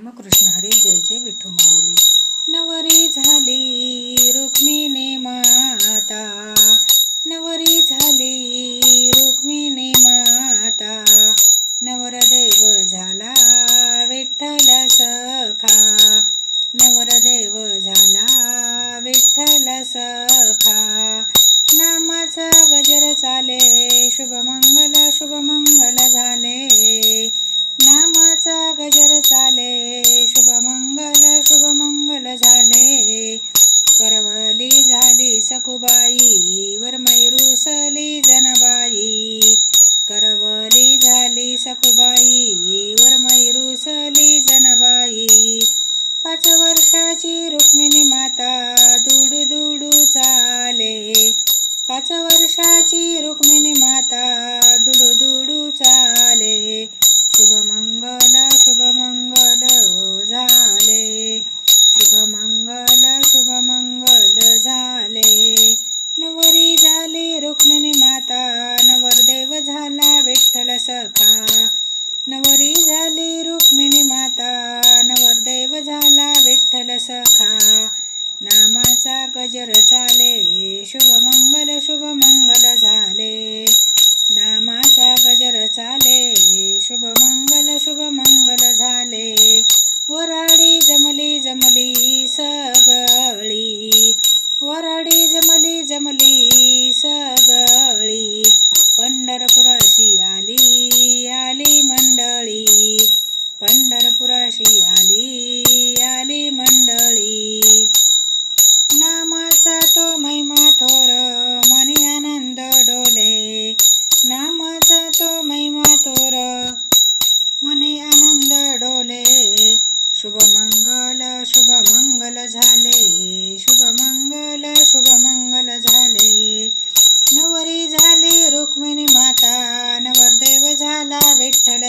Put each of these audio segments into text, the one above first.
रामकृष्ण हरी जय जय विठू माऊली. नवरी झाली रुक्मिणी माता. नवरी झाली रुक्मिणी माता. नवरदेव झाला विठ्ठल सखा. नवरदेव झाला विठ्ठल सखा. नामाचा गजर चाले शुभमंगल शुभमंगल झाले. रुक्मिणी माता दुडू दुडू चाले.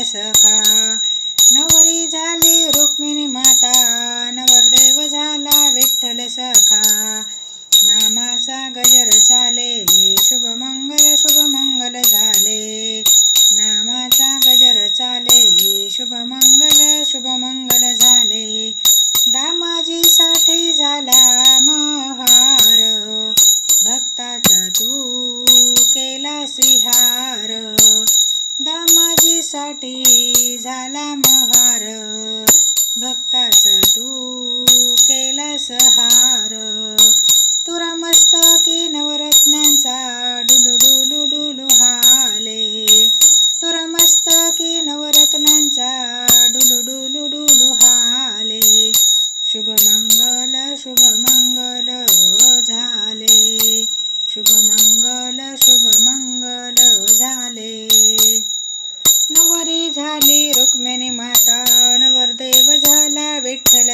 सखा नवरी झाली रुक्मिणी माता नवरदेव झाला विठ्ठल सखा. नामाचा गजर चाले शुभमंगल शुभमंगल झाले. नामाचा गजर चाले शुभमंगल शुभमंगल झाले. दामाजीसाठी झाला महार भक्ताचा तू केला सिहार दामाजीसाठी झाला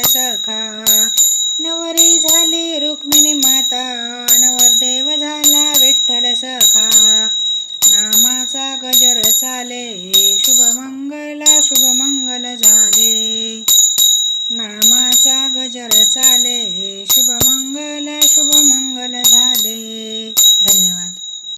सखा नवरी झाली रुक्मिणी माता नवरदेव झाला विठ्ठल सखा. नामाचा गजर चाले शुभमंगला शुभमंगल झाले. नामाचा गजर चाले शुभमंगल शुभमंगल झाले. धन्यवाद.